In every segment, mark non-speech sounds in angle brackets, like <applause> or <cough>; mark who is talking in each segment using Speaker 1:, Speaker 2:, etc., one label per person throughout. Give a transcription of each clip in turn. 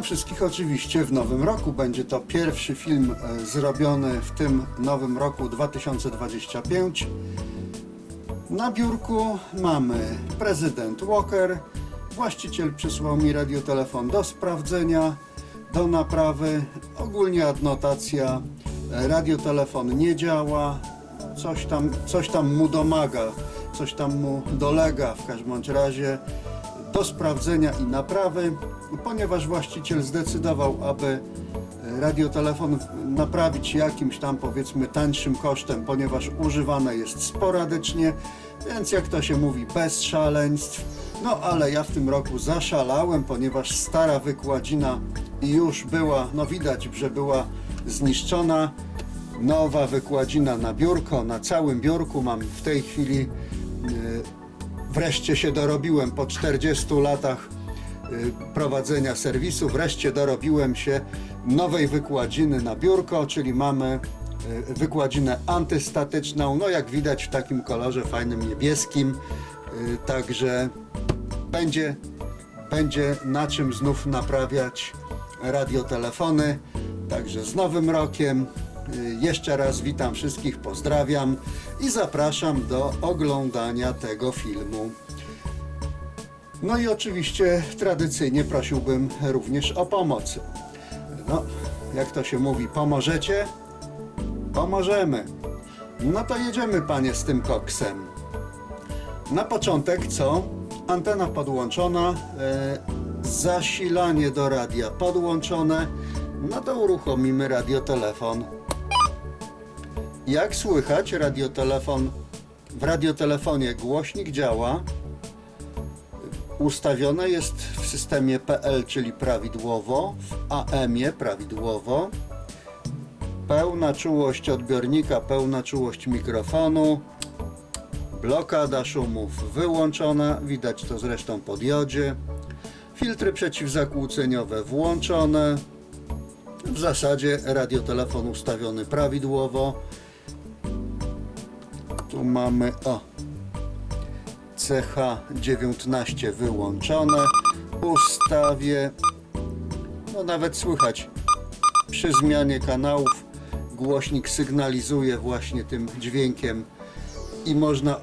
Speaker 1: Witam wszystkich oczywiście w nowym roku. Będzie to pierwszy film e, zrobiony w tym nowym roku 2025. Na biurku mamy prezydent Walker. Właściciel przysłał mi radiotelefon do sprawdzenia, do naprawy. Ogólnie adnotacja. e, Radiotelefon nie działa. Coś tam, coś tam mu domaga, coś tam mu dolega w każdym razie do sprawdzenia i naprawy, ponieważ właściciel zdecydował, aby radiotelefon naprawić jakimś tam powiedzmy tańszym kosztem, ponieważ używane jest sporadycznie, więc jak to się mówi, bez szaleństw. No ale ja w tym roku zaszalałem, ponieważ stara wykładzina już była, no widać, że była zniszczona. Nowa wykładzina na biurko, na całym biurku mam w tej chwili yy, Wreszcie się dorobiłem po 40 latach y, prowadzenia serwisu. Wreszcie dorobiłem się nowej wykładziny na biurko, czyli mamy y, wykładzinę antystatyczną. No jak widać w takim kolorze fajnym niebieskim. Y, Także będzie, będzie na czym znów naprawiać radiotelefony. Także z nowym rokiem. Y, Jeszcze raz witam wszystkich, pozdrawiam i zapraszam do oglądania tego filmu. No i oczywiście tradycyjnie prosiłbym również o pomoc. No, jak to się mówi, pomożecie? Pomożemy. No to jedziemy panie z tym koksem. Na początek co? Antena podłączona, e, zasilanie do radia podłączone. No to uruchomimy radiotelefon. Jak słychać, radiotelefon w radiotelefonie głośnik działa. Ustawione jest w systemie PL, czyli prawidłowo, w AM-ie prawidłowo. Pełna czułość odbiornika, pełna czułość mikrofonu. Blokada szumów wyłączona, widać to zresztą po diodzie. Filtry przeciwzakłóceniowe włączone. W zasadzie radiotelefon ustawiony prawidłowo. Tu mamy o CH19 wyłączone. Ustawię. No nawet słychać przy zmianie kanałów głośnik sygnalizuje właśnie tym dźwiękiem i można,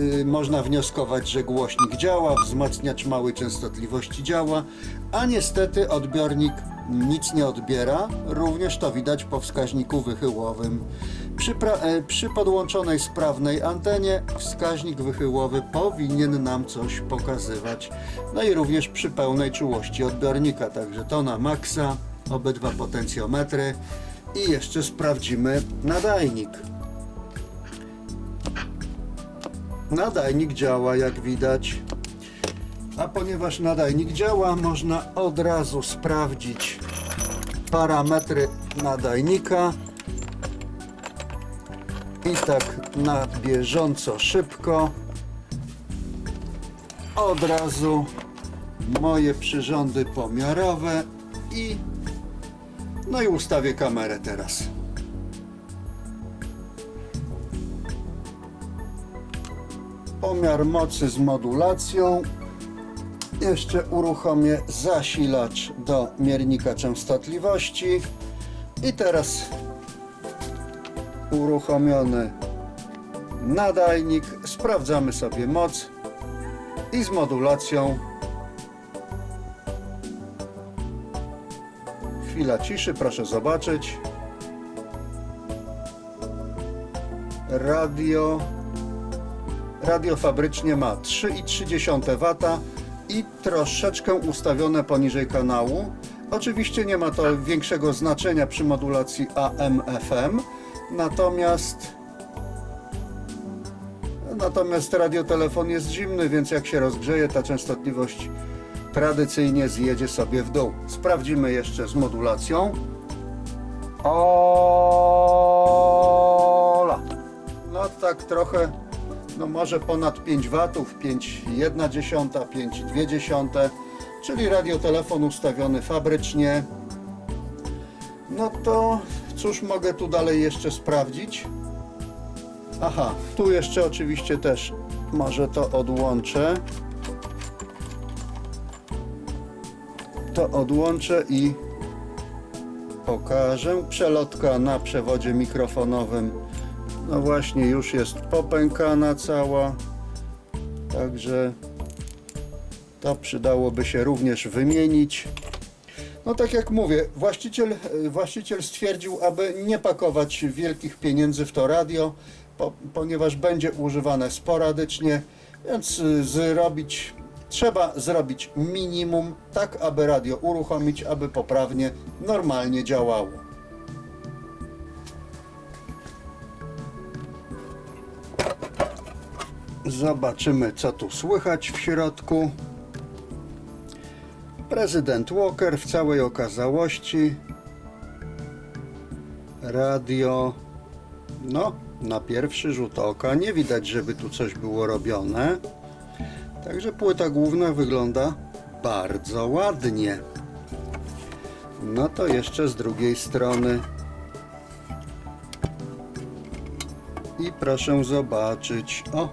Speaker 1: yy, można wnioskować, że głośnik działa, wzmacniacz małej częstotliwości działa, a niestety odbiornik nic nie odbiera, również to widać po wskaźniku wychyłowym. Przy, pra, e, przy podłączonej sprawnej antenie wskaźnik wychyłowy powinien nam coś pokazywać. No i również przy pełnej czułości odbiornika, także to na maksa, obydwa potencjometry i jeszcze sprawdzimy nadajnik. Nadajnik działa jak widać. A ponieważ nadajnik działa, można od razu sprawdzić parametry nadajnika. I tak na bieżąco, szybko. Od razu moje przyrządy pomiarowe i no i ustawię kamerę teraz. Pomiar mocy z modulacją. Jeszcze uruchomię zasilacz do miernika częstotliwości. I teraz uruchomiony nadajnik. Sprawdzamy sobie moc i z modulacją. Chwila ciszy, proszę zobaczyć. Radio Radio fabrycznie ma 3,3 W i troszeczkę ustawione poniżej kanału. Oczywiście nie ma to większego znaczenia przy modulacji AM-FM, natomiast natomiast radiotelefon jest zimny, więc jak się rozgrzeje, ta częstotliwość tradycyjnie zjedzie sobie w dół. Sprawdzimy jeszcze z modulacją. Ola. No tak trochę no może ponad 5 watów, 5,1, 5,2, czyli radiotelefon ustawiony fabrycznie. No to cóż mogę tu dalej jeszcze sprawdzić? Aha, tu jeszcze oczywiście też może to odłączę. to odłączę i pokażę. Przelotka na przewodzie mikrofonowym. No właśnie, już jest popękana cała. Także to przydałoby się również wymienić. No tak jak mówię, właściciel, właściciel stwierdził, aby nie pakować wielkich pieniędzy w to radio, po, ponieważ będzie używane sporadycznie, więc y, zrobić, trzeba zrobić minimum, tak aby radio uruchomić, aby poprawnie, normalnie działało. Zobaczymy, co tu słychać w środku. Prezydent Walker w całej okazałości. Radio. No, na pierwszy rzut oka nie widać, żeby tu coś było robione. Także płyta główna wygląda bardzo ładnie. No to jeszcze z drugiej strony. I proszę zobaczyć. O!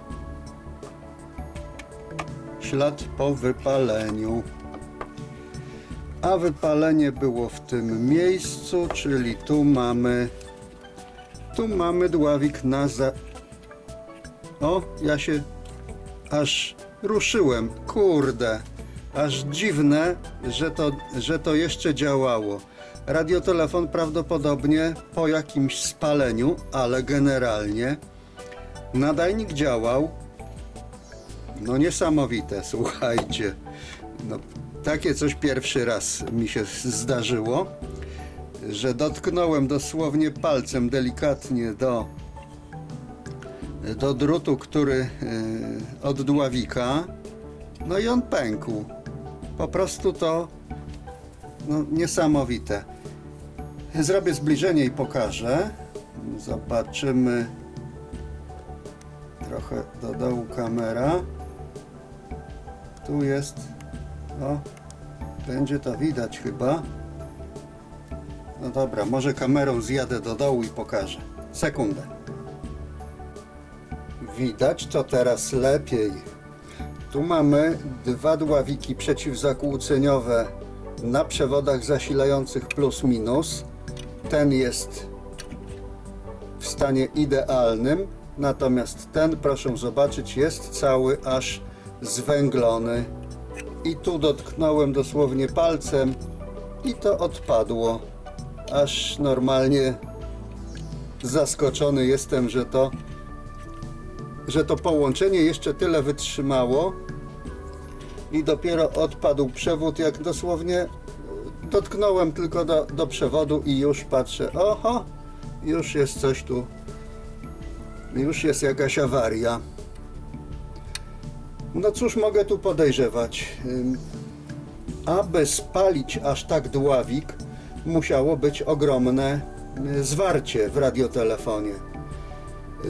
Speaker 1: Ślad po wypaleniu a wypalenie było w tym miejscu, czyli tu mamy tu mamy dławik na za... O, ja się aż ruszyłem, kurde, aż dziwne, że to, że to jeszcze działało. Radiotelefon prawdopodobnie po jakimś spaleniu, ale generalnie nadajnik działał. No niesamowite, <laughs> słuchajcie. No, takie coś pierwszy raz mi się zdarzyło, że dotknąłem dosłownie palcem delikatnie do, do drutu, który yy, od dławika, no i on pękł. Po prostu to no, niesamowite. Zrobię zbliżenie i pokażę. Zobaczymy trochę do dołu kamera. Tu jest o, będzie to widać chyba. No dobra, może kamerą zjadę do dołu i pokażę. Sekundę. Widać to teraz lepiej. Tu mamy dwa dławiki przeciwzakłóceniowe na przewodach zasilających plus minus. Ten jest w stanie idealnym, natomiast ten, proszę zobaczyć, jest cały aż zwęglony i tu dotknąłem dosłownie palcem i to odpadło. Aż normalnie zaskoczony jestem, że to że to połączenie jeszcze tyle wytrzymało i dopiero odpadł przewód, jak dosłownie dotknąłem tylko do, do przewodu i już patrzę, oho, już jest coś tu, już jest jakaś awaria. No cóż mogę tu podejrzewać? Aby spalić aż tak dławik, musiało być ogromne y, zwarcie w radiotelefonie.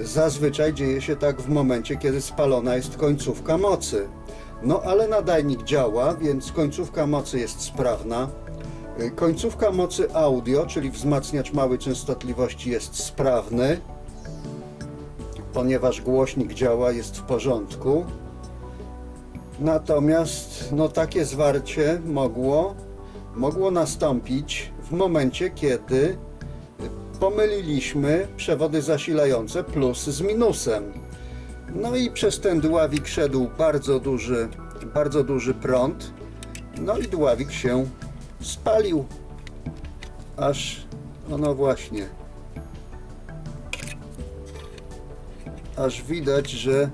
Speaker 1: Zazwyczaj dzieje się tak w momencie, kiedy spalona jest końcówka mocy. No ale nadajnik działa, więc końcówka mocy jest sprawna. Y, Końcówka mocy audio, czyli wzmacniacz małej częstotliwości jest sprawny, ponieważ głośnik działa, jest w porządku. Natomiast no, takie zwarcie mogło, mogło nastąpić w momencie, kiedy pomyliliśmy przewody zasilające plus z minusem. No i przez ten dławik szedł bardzo duży, bardzo duży prąd. No i dławik się spalił. Aż, no, no właśnie. Aż widać, że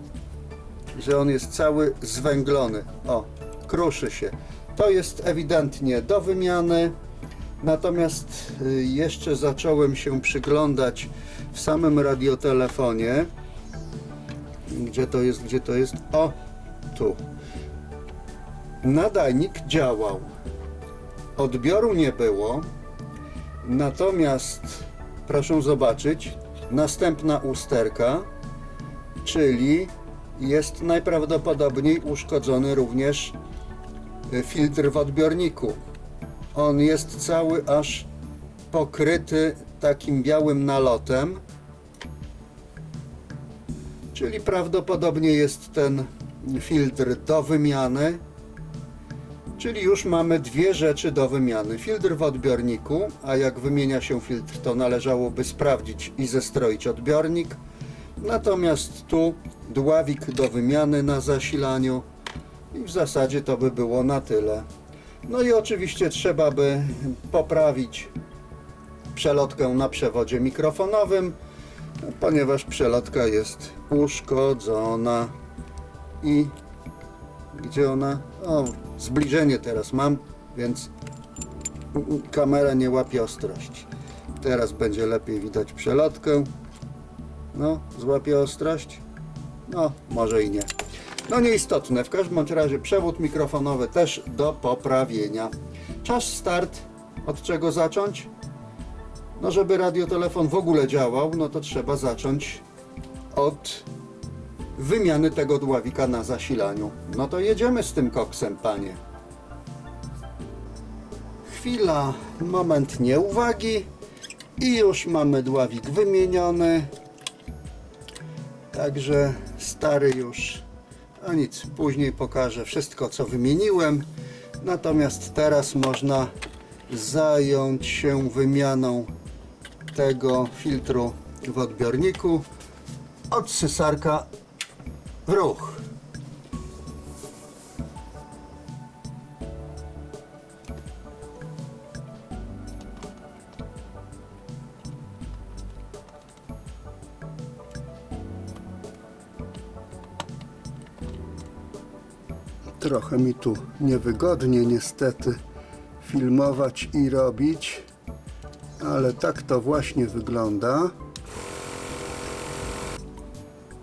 Speaker 1: że on jest cały zwęglony. O, kruszy się. To jest ewidentnie do wymiany. Natomiast y, jeszcze zacząłem się przyglądać w samym radiotelefonie. Gdzie to jest, gdzie to jest? O, tu. Nadajnik działał. Odbioru nie było. Natomiast proszę zobaczyć, następna usterka, czyli jest najprawdopodobniej uszkodzony również filtr w odbiorniku. On jest cały aż pokryty takim białym nalotem, czyli prawdopodobnie jest ten filtr do wymiany. Czyli już mamy dwie rzeczy do wymiany. Filtr w odbiorniku, a jak wymienia się filtr, to należałoby sprawdzić i zestroić odbiornik. Natomiast tu dławik do wymiany na zasilaniu i w zasadzie to by było na tyle. No i oczywiście trzeba by poprawić przelotkę na przewodzie mikrofonowym, ponieważ przelotka jest uszkodzona i gdzie ona? O, zbliżenie teraz mam, więc kamera nie łapie ostrości. Teraz będzie lepiej widać przelotkę. No, złapie ostrość? No, może i nie. No nieistotne, w każdym razie przewód mikrofonowy też do poprawienia. Czas start, od czego zacząć? No żeby radiotelefon w ogóle działał, no to trzeba zacząć od wymiany tego dławika na zasilaniu. No to jedziemy z tym koksem, panie. Chwila, moment nieuwagi i już mamy dławik wymieniony. Także stary już, a nic, później pokażę wszystko co wymieniłem. Natomiast teraz można zająć się wymianą tego filtru w odbiorniku od cysarka w ruch. Trochę mi tu niewygodnie niestety filmować i robić, ale tak to właśnie wygląda.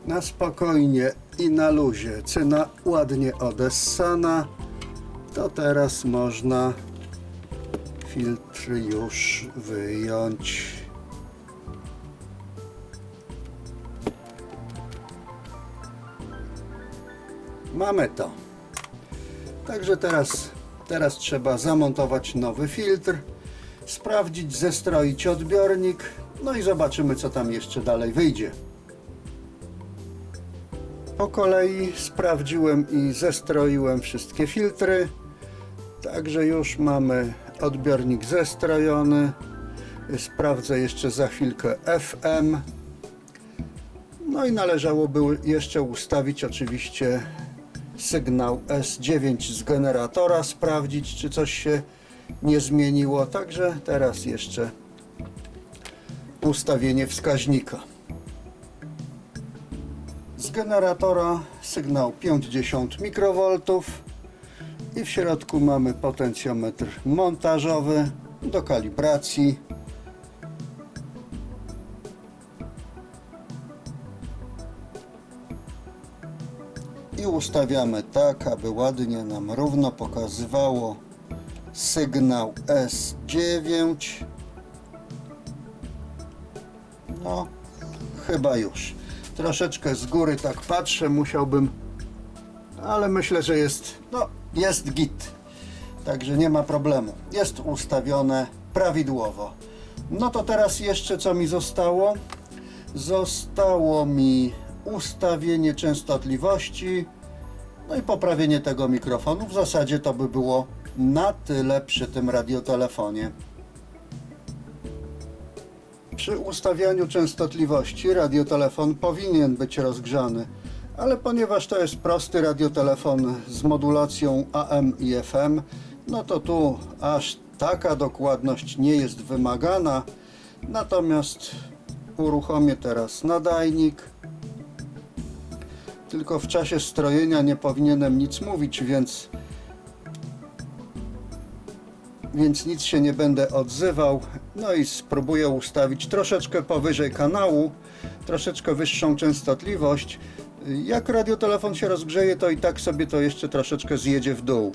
Speaker 1: Na spokojnie i na luzie. Cyna ładnie odessana. To teraz można filtr już wyjąć. Mamy to. Także teraz, teraz trzeba zamontować nowy filtr, sprawdzić, zestroić odbiornik, no i zobaczymy co tam jeszcze dalej wyjdzie. Po kolei sprawdziłem i zestroiłem wszystkie filtry. Także już mamy odbiornik zestrojony. Sprawdzę jeszcze za chwilkę FM. No i należałoby jeszcze ustawić oczywiście sygnał S9 z generatora, sprawdzić czy coś się nie zmieniło. Także teraz jeszcze ustawienie wskaźnika. Z generatora sygnał 50 mikrowoltów i w środku mamy potencjometr montażowy do kalibracji. Ustawiamy tak, aby ładnie nam równo pokazywało sygnał S9. No, chyba już. Troszeczkę z góry tak patrzę, musiałbym, ale myślę, że jest, no, jest git. Także nie ma problemu. Jest ustawione prawidłowo. No to teraz jeszcze co mi zostało? Zostało mi ustawienie częstotliwości, no i poprawienie tego mikrofonu. W zasadzie to by było na tyle przy tym radiotelefonie. Przy ustawianiu częstotliwości radiotelefon powinien być rozgrzany, ale ponieważ to jest prosty radiotelefon z modulacją AM i FM, no to tu aż taka dokładność nie jest wymagana. Natomiast uruchomię teraz nadajnik. Tylko w czasie strojenia nie powinienem nic mówić, więc więc nic się nie będę odzywał. No i spróbuję ustawić troszeczkę powyżej kanału, troszeczkę wyższą częstotliwość. Jak radiotelefon się rozgrzeje, to i tak sobie to jeszcze troszeczkę zjedzie w dół.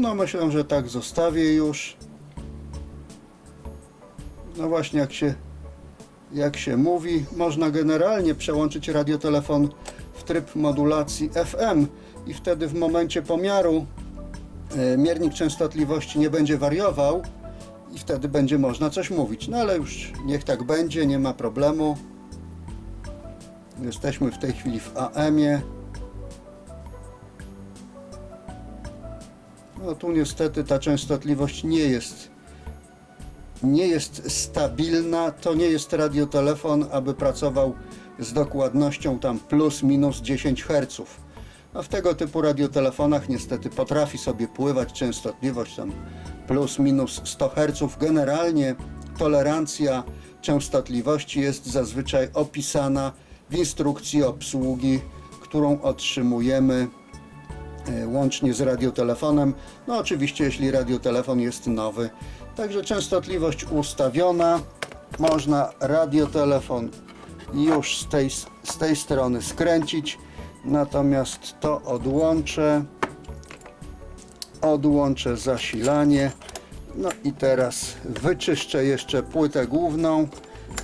Speaker 1: No myślę, że tak zostawię już. No właśnie jak się jak się mówi, można generalnie przełączyć radiotelefon w tryb modulacji FM i wtedy w momencie pomiaru e, miernik częstotliwości nie będzie wariował i wtedy będzie można coś mówić. No ale już niech tak będzie, nie ma problemu. Jesteśmy w tej chwili w AM-ie. No tu niestety ta częstotliwość nie jest nie jest stabilna, to nie jest radiotelefon, aby pracował z dokładnością tam plus minus 10 Hz. A w tego typu radiotelefonach niestety potrafi sobie pływać częstotliwość tam plus minus 100 Hz. Generalnie tolerancja częstotliwości jest zazwyczaj opisana w instrukcji obsługi, którą otrzymujemy łącznie z radiotelefonem. No oczywiście, jeśli radiotelefon jest nowy. Także częstotliwość ustawiona. Można radiotelefon już z tej, z tej strony skręcić. Natomiast to odłączę. Odłączę zasilanie. No i teraz wyczyszczę jeszcze płytę główną,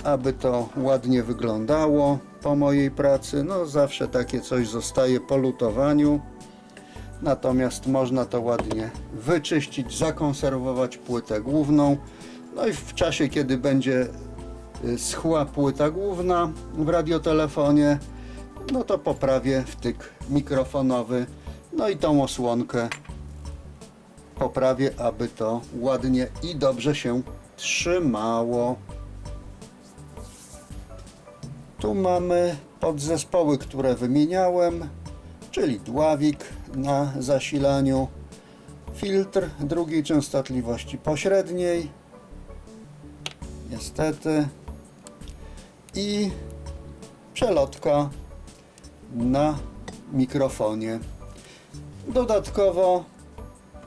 Speaker 1: aby to ładnie wyglądało po mojej pracy. No zawsze takie coś zostaje po lutowaniu. Natomiast można to ładnie wyczyścić, zakonserwować płytę główną. No i w czasie, kiedy będzie y, schła płyta główna w radiotelefonie, no to poprawię wtyk mikrofonowy. No i tą osłonkę poprawię, aby to ładnie i dobrze się trzymało. Tu mamy podzespoły, które wymieniałem, czyli dławik na zasilaniu, filtr drugiej częstotliwości pośredniej, niestety, i przelotka na mikrofonie. Dodatkowo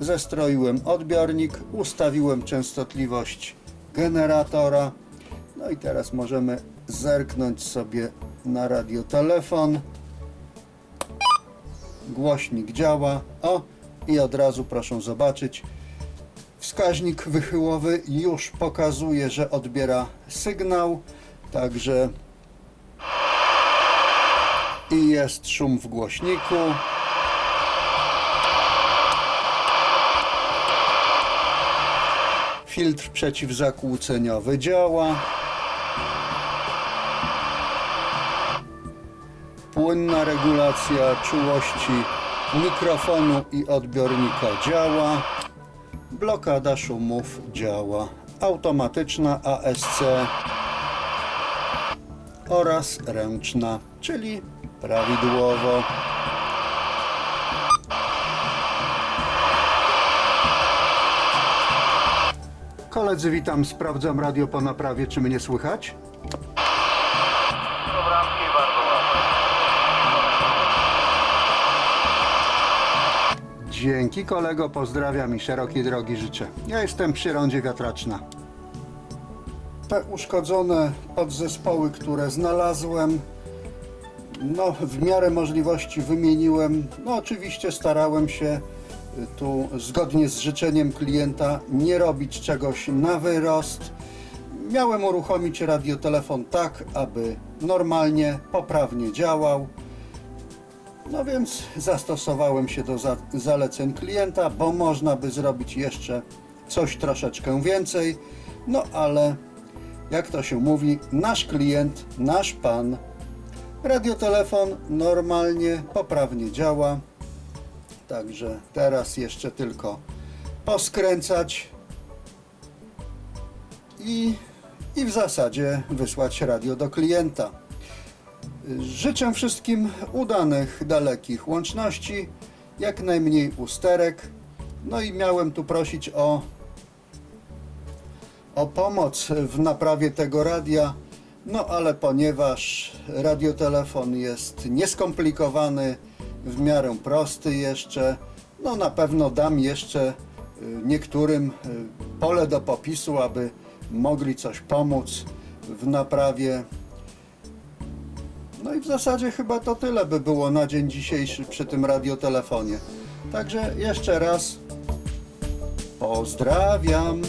Speaker 1: zestroiłem odbiornik, ustawiłem częstotliwość generatora. No i teraz możemy zerknąć sobie na radiotelefon. Głośnik działa. O, i od razu proszę zobaczyć. Wskaźnik wychyłowy już pokazuje, że odbiera sygnał. Także i jest szum w głośniku. Filtr przeciwzakłóceniowy działa. Płynna regulacja czułości mikrofonu i odbiornika działa. Blokada szumów działa. Automatyczna ASC oraz ręczna, czyli prawidłowo. Koledzy, witam. Sprawdzam radio po naprawie. Czy mnie słychać? Dzięki kolego, pozdrawiam i szerokiej drogi życzę. Ja jestem przy rondzie wiatraczna. Te uszkodzone podzespoły, które znalazłem, no w miarę możliwości wymieniłem. No oczywiście starałem się y, tu zgodnie z życzeniem klienta nie robić czegoś na wyrost. Miałem uruchomić radiotelefon tak, aby normalnie, poprawnie działał. No więc zastosowałem się do za zaleceń klienta, bo można by zrobić jeszcze coś troszeczkę więcej. No ale jak to się mówi, nasz klient, nasz pan. Radiotelefon normalnie, poprawnie działa. Także teraz jeszcze tylko poskręcać i, i w zasadzie wysłać radio do klienta. Życzę wszystkim udanych, dalekich łączności, jak najmniej usterek. No i miałem tu prosić o, o pomoc w naprawie tego radia. No ale ponieważ radiotelefon jest nieskomplikowany, w miarę prosty jeszcze, no na pewno dam jeszcze y, niektórym y, pole do popisu, aby mogli coś pomóc w naprawie no i w zasadzie chyba to tyle by było na dzień dzisiejszy przy tym radiotelefonie. Także jeszcze raz Pozdrawiam.